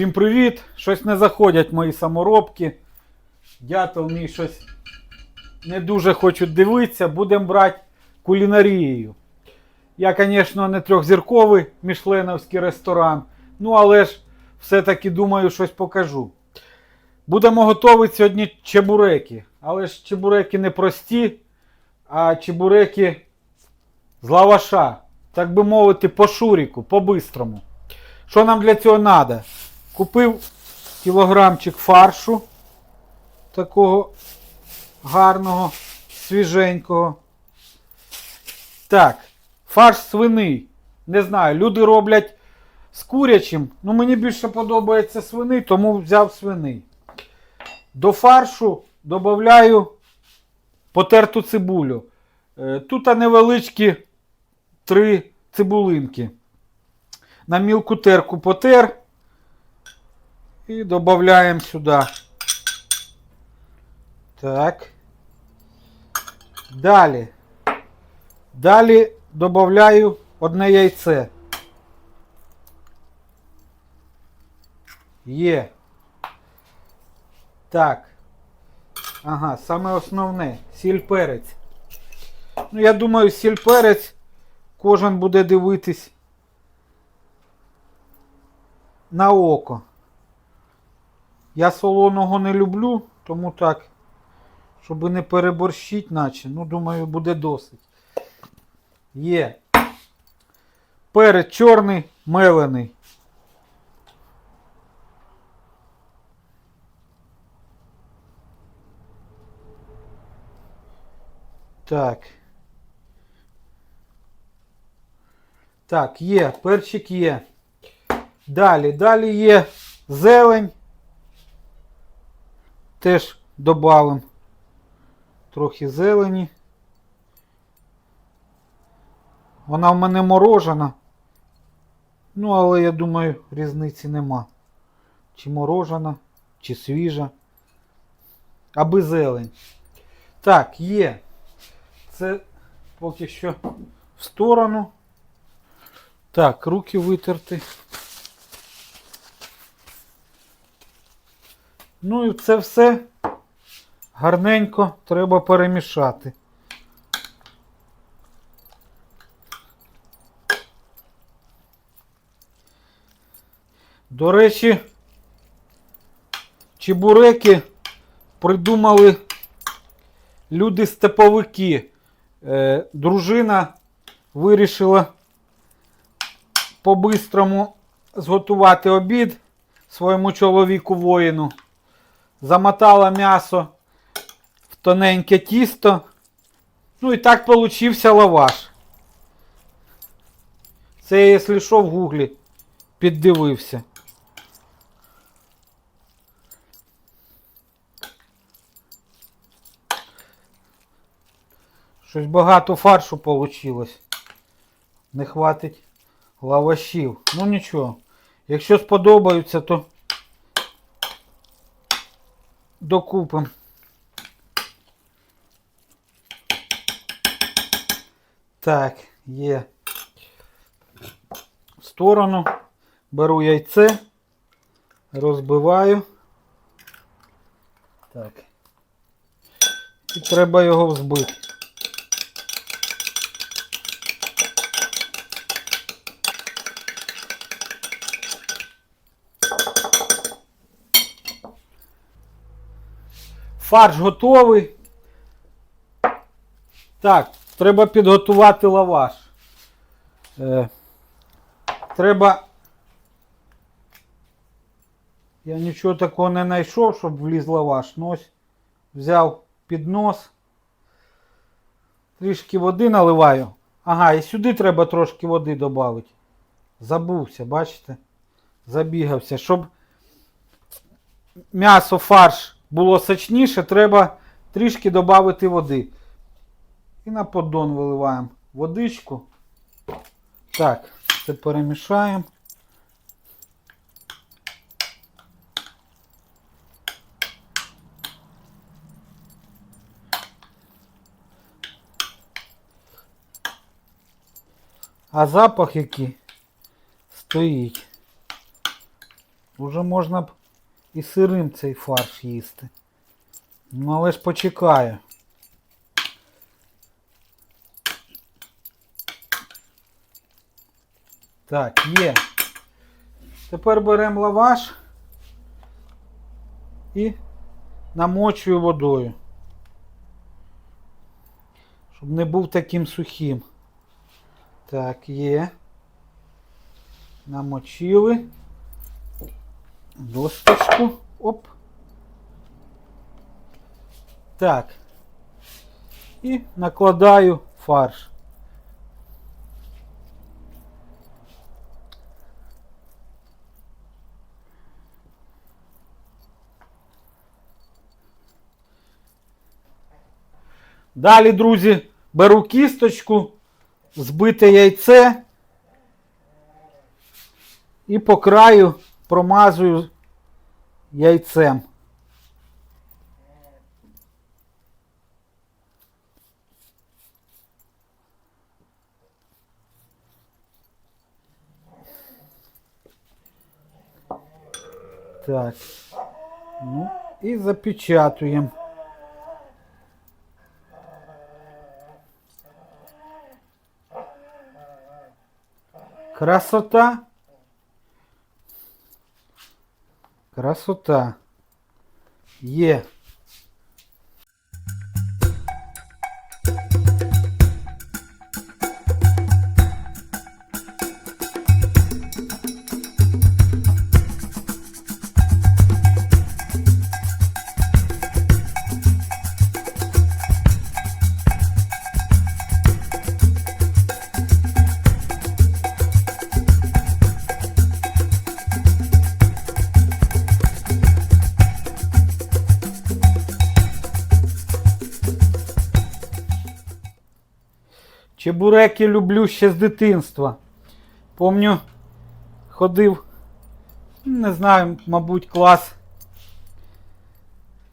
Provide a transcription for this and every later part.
Всім привіт! Щось не заходять мої саморобки. Дятел мій щось не дуже хочуть дивитися. Будемо брати кулінарією. Я, звісно, не трьохзірковий мішленовський ресторан. Ну, але ж все-таки думаю, щось покажу. Будемо готувати сьогодні чебуреки. Але ж чебуреки не прості, а чебуреки з лаваша. Так би мовити, по шуріку, по-бистрому. Що нам для цього треба? Купив кілограмчик фаршу такого гарного, свіженького. Так, фарш свиний. Не знаю, люди роблять з курячим. Ну, мені більше подобається свиний, тому взяв свиний. До фаршу додаю потерту цибулю. Е, Тут невеличкі три цибулинки. На мілку терку потер. І додаємо сюди. Так. Далі. Далі додаю одне яйце. Є. Так. Ага, саме основне. Сіль перець. Ну, я думаю, сіль перець кожен буде дивитись на око. Я солоного не люблю, тому так, щоб не переборщить, наче, ну, думаю, буде досить. Є. Перець чорний, мелений. Так. Так, є, перчик є. Далі, далі є зелень. Теж додамо трохи зелені. Вона в мене морожена. Ну, але я думаю, різниці нема. Чи морожена, чи свіжа. Аби зелень. Так, є. Це поки що в сторону. Так, руки витерти. Ну і це все гарненько треба перемішати. До речі, чебуреки придумали люди-степовики. Е, дружина вирішила по-бистрому зготувати обід своєму чоловіку воїну. Замотала м'ясо в тоненьке тісто. Ну і так получився лаваш. Це я, якщо що, в гуглі піддивився. Щось багато фаршу вийшло. Не хватить лавашів. Ну нічого. Якщо сподобаються, то докупимо. Так, є. В сторону беру яйце, розбиваю. Так. І треба його взбити. Фарш готовий. Так, треба підготувати лаваш. Е, треба. Я нічого такого не знайшов, щоб вліз лаваш. Ну ось взяв піднос. Трішки води наливаю. Ага, і сюди треба трошки води додати. Забувся, бачите? Забігався. Щоб м'ясо, фарш було сочніше, треба трішки додати води. І на поддон виливаємо водичку. Так, це перемішаємо. А запах який стоїть. Уже можна б і сирим цей фарш їсти. Ну, але ж почекаю. Так, є. Тепер беремо лаваш і намочую водою. Щоб не був таким сухим. Так, є. Намочили. Досточку. Оп. Так. І накладаю фарш. Далі, друзі, беру кісточку, збите яйце і по краю промазую яйцем. Так. Ну і запечатуємо. Красота. Красота. Є. Чебуреки люблю ще з дитинства. Помню, ходив, не знаю, мабуть, клас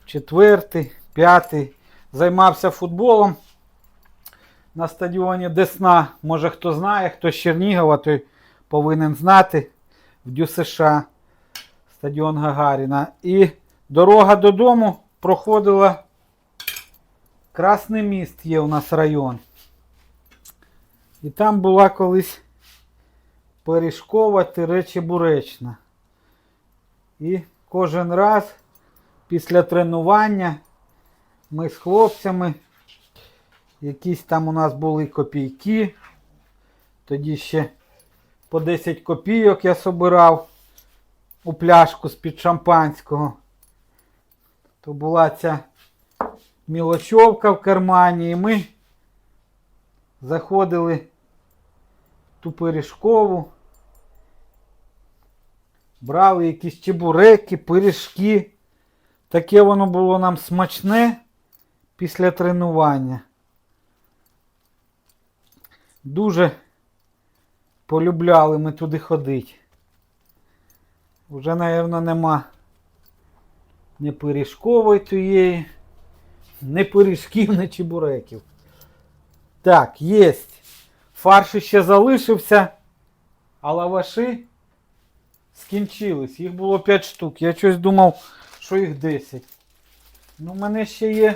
четвертий, п'ятий. Займався футболом на стадіоні Десна. Може хто знає, хто з Чернігова, той повинен знати в ДЮСШ стадіон Гагаріна. І дорога додому проходила Красний міст є у нас район. І там була колись пиріжкова тире чебуречна. І кожен раз після тренування ми з хлопцями, якісь там у нас були копійки. Тоді ще по 10 копійок я собирав у пляшку з-під шампанського. То була ця мілочовка в кармані, і ми заходили ту пиріжкову, брали якісь чебуреки, пиріжки. Таке воно було нам смачне після тренування. Дуже полюбляли ми туди ходити. Уже, мабуть, нема ні пиріжкової тієї, ні пиріжків, ні чебуреків. Так, єсть. Фарш ще залишився, а лаваші скінчились. Їх було 5 штук. Я щось думав, що їх 10. Ну, в мене ще є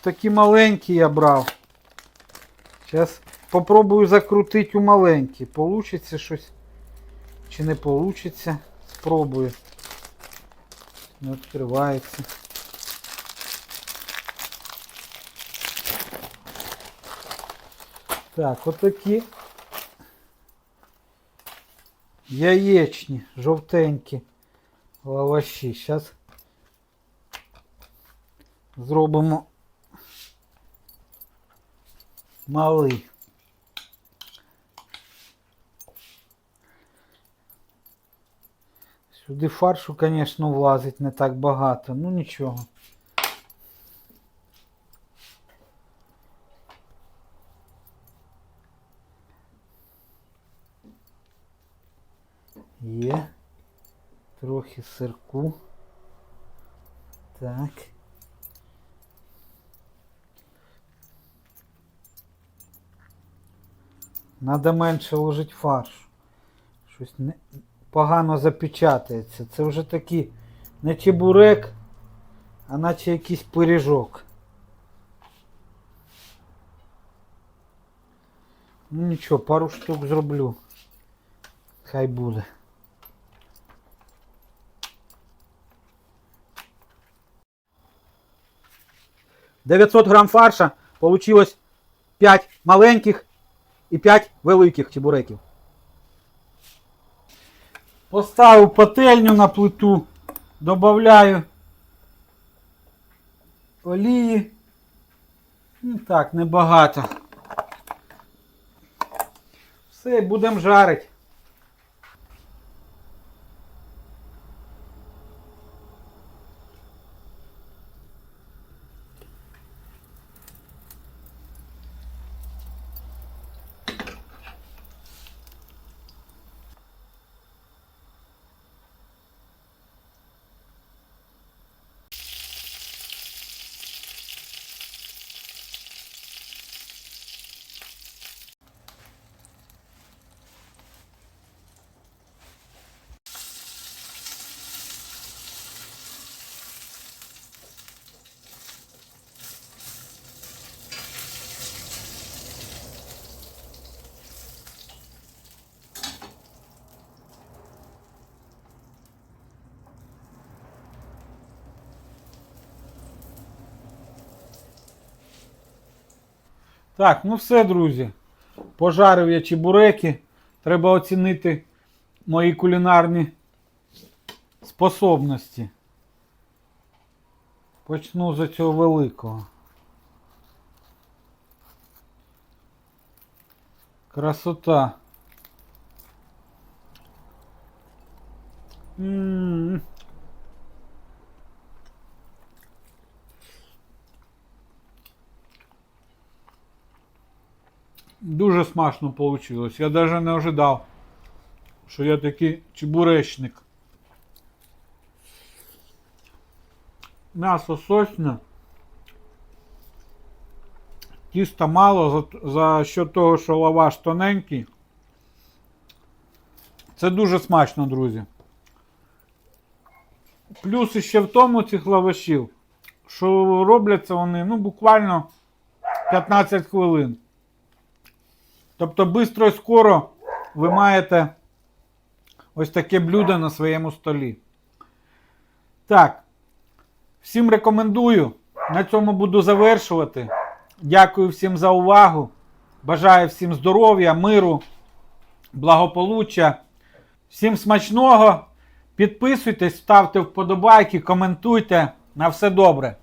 такі маленькі я брав. Зараз попробую закрутити у маленькі. Получиться щось. Чи не получиться. Спробую. Не відкривається. Так, отакі яєчні, жовтенькі лаваші. Зараз зробимо малий. Сюди фаршу, звісно, влазить не так багато, ну нічого. Є. Трохи сирку. Так. Надо менше ложить фарш. Щось не, погано запечатається. Це вже такий не чебурек, а наче якийсь пиріжок. Ну нічого, пару штук зроблю. Хай буде. Дев'ятсот грам фарша, получилось 5 маленьких і 5 великих чебуреків. Поставив пательню на плиту, додаю олії. Ну так, небагато. Все, будемо жарити. Так, ну все, друзі. Пожарив я чебуреки. Треба оцінити мої кулінарні способності. Почну з цього великого. Красота. М. Дуже смачно вийшло. Я навіть не ожидав, що я такий чебуречник. М'ясо сочне. Тіста мало за, за що того, що лаваш тоненький. Це дуже смачно, друзі. Плюс ще в тому цих лавашів, що робляться вони ну, буквально 15 хвилин. Тобто швидко і скоро ви маєте ось таке блюдо на своєму столі. Так, всім рекомендую. На цьому буду завершувати. Дякую всім за увагу. Бажаю всім здоров'я, миру, благополуччя. Всім смачного. Підписуйтесь, ставте вподобайки, коментуйте. На все добре.